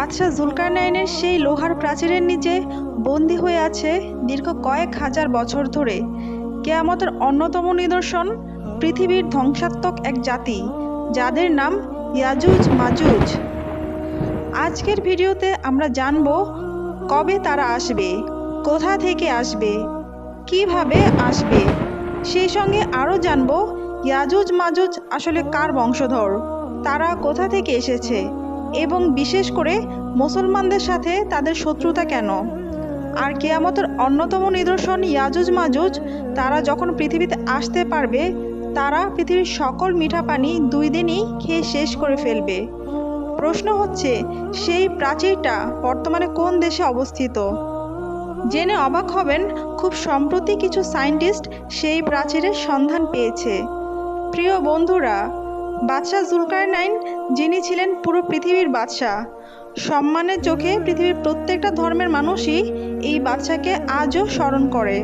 বাদশাহ জুলকারনাইনের সেই লোহার প্রাচীরের নিচে বন্দি হয়ে আছে দীর্ঘ কয়েক হাজার বছর ধরে। কেয়ামতের অন্যতম নিদর্শন পৃথিবীর ধ্বংসাত্মক এক জাতি, যাদের নাম ইয়াজুজ মাজুজ। আজকের ভিডিওতে আমরা জানব কবে তারা আসবে, কোথা থেকে আসবে, কীভাবে আসবে, সেই সঙ্গে আরও জানব ইয়াজুজ মাজুজ আসলে কার বংশধর, তারা কোথা থেকে এসেছে এবং বিশেষ করে মুসলমানদের সাথে তাদের শত্রুতা কেন? আর কেয়ামতের অন্যতম নিদর্শন ইয়াজুজ মাজুজ, তারা যখন পৃথিবীতে আসতে পারবে, তারা পৃথিবীর সকল মিঠা পানি দুই দিনই খেয়ে শেষ করে ফেলবে। প্রশ্ন হচ্ছে, সেই প্রাচীরটা বর্তমানে কোন দেশে অবস্থিত? জেনে অবাক হবেন, খুব সম্প্রতি কিছু সায়েন্টিস্ট সেই প্রাচীরের সন্ধান পেয়েছে। প্রিয় বন্ধুরা বাদশাহ জুলকারনাইন, যিনি ছিলেন পুরো পৃথিবীর বাদশাহ, সম্মানের চোখে পৃথিবীর প্রত্যেকটা ধর্মের মানুষই এই বাদশাকে আজও স্মরণ করে।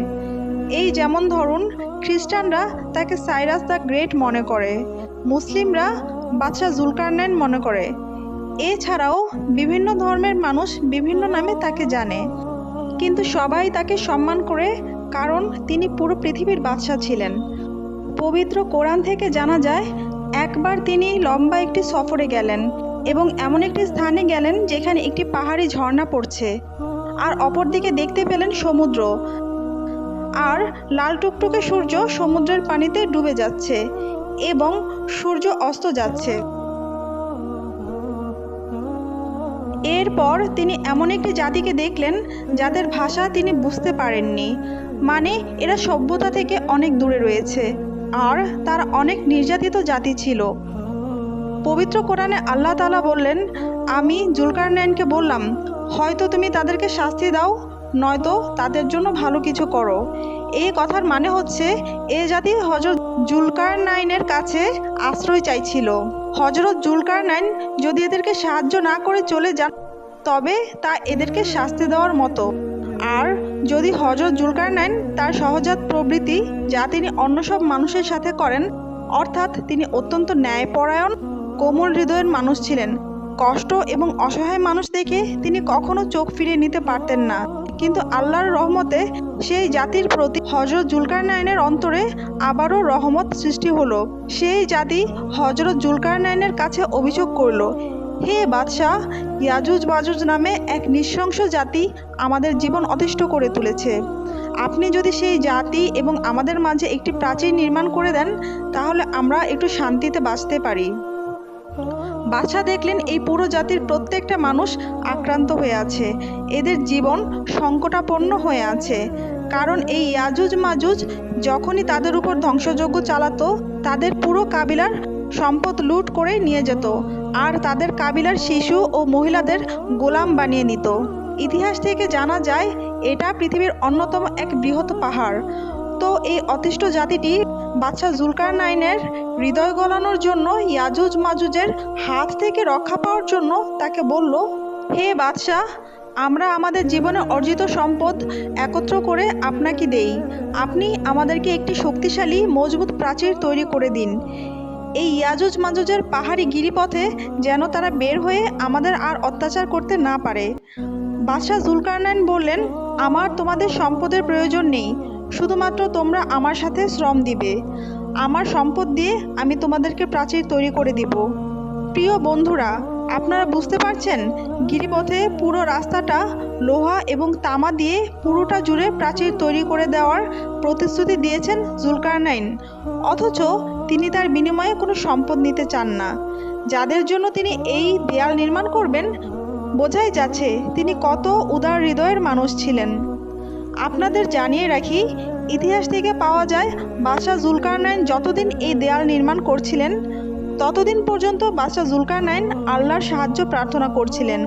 এই যেমন ধরুন, খ্রিস্টানরা তাকে সাইরাস দ্য গ্রেট মনে করে, মুসলিমরা বাদশাহ জুলকারনাইন মনে করে। এছাড়াও বিভিন্ন ধর্মের মানুষ বিভিন্ন নামে তাকে জানে। কিন্তু সবাই তাকে সম্মান করে কারণ তিনি পুরো পৃথিবীর বাদশাহ ছিলেন। পবিত্র কোরআন থেকে জানা যায় একবার তিনি লম্বা একটি সফরে গেলেন এবং এমন একটি স্থানে গেলেন যেখানে একটি পাহাড়ি ঝর্ণা পড়ছে। আর অপরদিকে দেখতে পেলেন সমুদ্র। আর লাল টুকটুকে সূর্য সমুদ্রের পানিতে ডুবে যাচ্ছে এবং সূর্য অস্ত যাচ্ছে। এরপর তিনি এমন একটি জাতিকে দেখলেন যাদের ভাষা তিনি বুঝতে পারেননি। মানে এরা সভ্যতা থেকে অনেক দূরে রয়েছে। আর তার অনেক নির্যাতিত জাতি ছিল। পবিত্র কোরআনে আল্লাহ তালা বললেন, আমি জুলকারনাইনকে বললাম, হয়তো তুমি তাদেরকে শাস্তি দাও, নয়তো তাদের জন্য ভালো কিছু করো। এই কথার মানে হচ্ছে, এ জাতি হজরত জুলকার নাইনের কাছে আশ্রয় চাইছিল। হজরত জুলকার নাইন যদি এদেরকে সাহায্য না করে চলে যান, তবে তা এদেরকে শাস্তি দেওয়ার মতো। আর যদি হজরত জুলকার নাইন তার সহজাত প্রবৃত্তি যা তিনি অন্য সব মানুষের সাথে করেন, অর্থাৎ তিনি অত্যন্ত ন্যায়পরায়ণ, কোমল হৃদয়ের মানুষ ছিলেন। কষ্ট এবং অসহায় মানুষ দেখে তিনি কখনো চোখ ফিরিয়ে নিতে পারতেন না। কিন্তু আল্লাহর রহমতে সেই জাতির প্রতি হজরত জুলকারনাইনের অন্তরে আবারও রহমত সৃষ্টি হলো। সেই জাতি হজরত জুলকারনাইনের কাছে অভিযোগ করল হে বাদশাহ, ইয়াজুজ বাজুজ নামে এক নৃশংস জাতি আমাদের জীবন অতিষ্ঠ করে তুলেছে। আপনি যদি সেই জাতি এবং আমাদের মাঝে একটি প্রাচীর নির্মাণ করে দেন, তাহলে আমরা একটু শান্তিতে বাঁচতে পারি। বাদশাহ দেখলেন এই পুরো জাতির প্রত্যেকটা মানুষ আক্রান্ত হয়ে আছে। এদের জীবন সংকটাপন্ন হয়ে আছে। কারণ এই ইয়াজুজ মাজুজ যখনই তাদের উপর ধ্বংসযজ্ঞ চালাতো, তাদের পুরো কাবিলার সম্পদ লুট করে নিয়ে যেত, আর তাদের কাবিলার শিশু ও মহিলাদের গোলাম বানিয়ে নিত। ইতিহাস থেকে জানা যায়, এটা পৃথিবীর অন্যতম এক বৃহৎ পাহাড়। তো এই অতিষ্ঠ জাতিটি বাদশাহ জুলকার নাইনের হৃদয় গলানোর জন্য ইয়াজুজ মাজুজের হাত থেকে রক্ষা পাওয়ার জন্য তাকে বলল, হে বাদশাহ, আমরা আমাদের জীবনে অর্জিত সম্পদ একত্র করে আপনাকে দেই। আপনি আমাদেরকে একটি শক্তিশালী, মজবুত প্রাচীর তৈরি করে দিন। এই ইয়াজুজ মাজুজের পাহাড়ি গিরিপথে যেন তারা বের হয়ে আমাদের আর অত্যাচার করতে না পারে। বাদশাহ জুলকারনাইন বললেন, আমার তোমাদের সম্পদের প্রয়োজন নেই, শুধুমাত্র তোমরা আমার সাথে শ্রম দিবে। আমার সম্পদ দিয়ে আমি তোমাদেরকে প্রাচীর তৈরি করে দিব। প্রিয় বন্ধুরা আপনারা বুঝতে পারছেন? গিরিপথে পুরো রাস্তাটা লোহা এবং তামা দিয়ে পুরোটা জুড়ে প্রাচীর তৈরি করে দেওয়ার প্রতিশ্রুতি দিয়েছেন জুলকারনাইন। অথচ তিনি তার বিনিময়ে কোনো সম্পদ নিতে চান না। যাদের জন্য তিনি এই দেয়াল নির্মাণ করবেন, বোঝাই যাচ্ছে তিনি কত উদার হৃদয়ের মানুষ ছিলেন। আপনাদের জানিয়ে রাখি, ইতিহাস থেকে পাওয়া যায় বাদশাহ জুলকারনাইন যতদিন এই দেয়াল নির্মাণ করছিলেন ততদিন পর্যন্ত বাদশাহ জুলকারনাইন আল্লাহর সাহায্য প্রার্থনা করছিলেন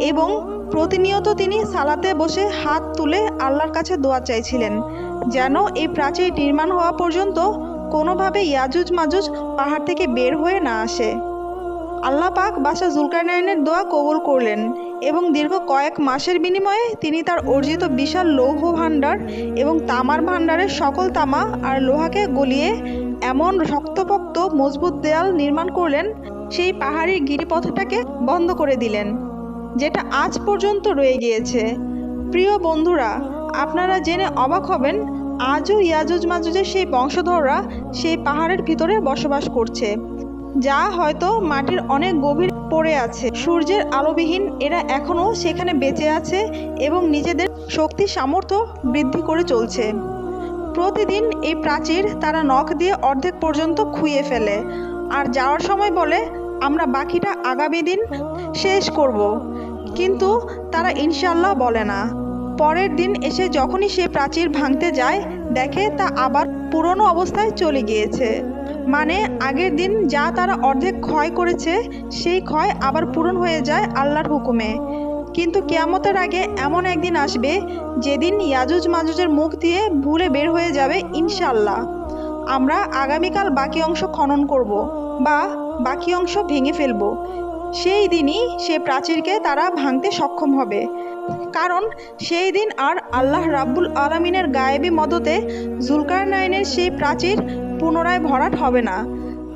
এবং প্রতিনিয়ত তিনি সালাতে বসে হাত তুলে আল্লাহর কাছে দোয়া চাইছিলেন, যেন এই প্রাচীর নির্মাণ হওয়া পর্যন্ত কোনোভাবে ইয়াজুজ মাজুজ পাহাড় থেকে বের হয়ে না আসে। আল্লাহ পাক বাদশাহ জুলকারনাইনের দোয়া কবুল করলেন এবং দীর্ঘ কয়েক মাসের বিনিময়ে তিনি তার অর্জিত বিশাল লৌহ ভাণ্ডার এবং তামার ভাণ্ডারের সকল তামা আর লোহাকে গলিয়ে এমন শক্তপোক্ত মজবুত দেয়াল নির্মাণ করলেন, সেই পাহাড়ি গিরিপথটাকে বন্ধ করে দিলেন, যেটা আজ পর্যন্ত রয়ে গিয়েছে। প্রিয় বন্ধুরা, আপনারা জেনে অবাক হবেন, আজও ইয়াজুজ মাজুজের সেই বংশধররা সেই পাহাড়ের ভিতরে বসবাস করছে, যা হয়তো মাটির অনেক গভীর পড়ে আছে। সূর্যের আলোবিহীন এরা এখনও সেখানে বেঁচে আছে এবং নিজেদের শক্তি সামর্থ্য বৃদ্ধি করে চলছে। প্রতিদিন এই প্রাচীর তারা নখ দিয়ে অর্ধেক পর্যন্ত খুইয়ে ফেলে। আর যাওয়ার সময় বলে, আমরা বাকিটা আগামী দিন শেষ করব। কিন্তু তারা ইনশাল্লাহ বলে না। পরের দিন এসে যখনই সে প্রাচীর ভাঙতে যায়, দেখে তা আবার পুরনো অবস্থায় চলে গিয়েছে। মানে আগের দিন যা তারা অর্ধেক ক্ষয় করেছে, সেই ক্ষয় আবার পূরণ হয়ে যায় আল্লাহর হুকুমে। কিন্তু কেয়ামতের আগে এমন একদিন আসবে যেদিন ইয়াজুজ মাজুজের মুখ দিয়ে ভুলে বের হয়ে যাবে ইনশাল্লাহ আমরা আগামীকাল বাকি অংশ খনন করব বা বাকি অংশ ভেঙে ফেলব। সেই দিনই সে প্রাচীরকে তারা ভাঙতে সক্ষম হবে। কারণ সেই দিন আর আল্লাহ রাব্বুল আলমিনের গায়েবী মদতে জুলকার নাইনের সেই প্রাচীর পুনরায় ভরাট হবে না।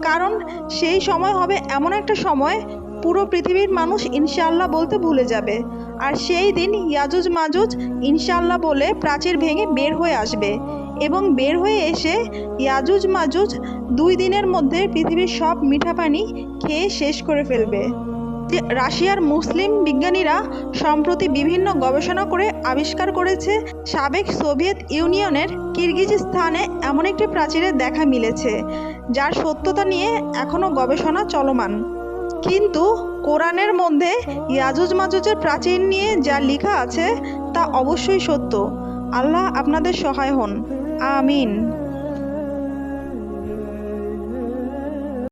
কারণ সেই সময় হবে এমন একটা সময় পুরো পৃথিবীর মানুষ ইনশাআল্লাহ বলতে ভুলে যাবে। আর সেই দিন ইয়াজুজ মাজুজ ইনশাআল্লাহ বলে প্রাচীর ভেঙে বের হয়ে আসবে। এবং বের হয়ে এসে ইয়াজুজ মাজুজ দুই দিনের মধ্যে পৃথিবীর সব মিঠা পানি খেয়ে শেষ করে ফেলবে। রাশিয়ার মুসলিম বিজ্ঞানীরা সম্প্রতি বিভিন্ন গবেষণা করে আবিষ্কার করেছে, সাবেক সোভিয়েত ইউনিয়নের কিরগিজস্তানে এমন একটি প্রাচীরের দেখা মিলেছে, যার সত্যতা নিয়ে এখনও গবেষণা চলমান। কিন্তু কোরআনের মধ্যে ইয়াজুজ মাজুজের প্রাচীন নিয়ে যা লেখা আছে তা অবশ্যই সত্য। আল্লাহ আপনাদের সহায় হন। আমিন।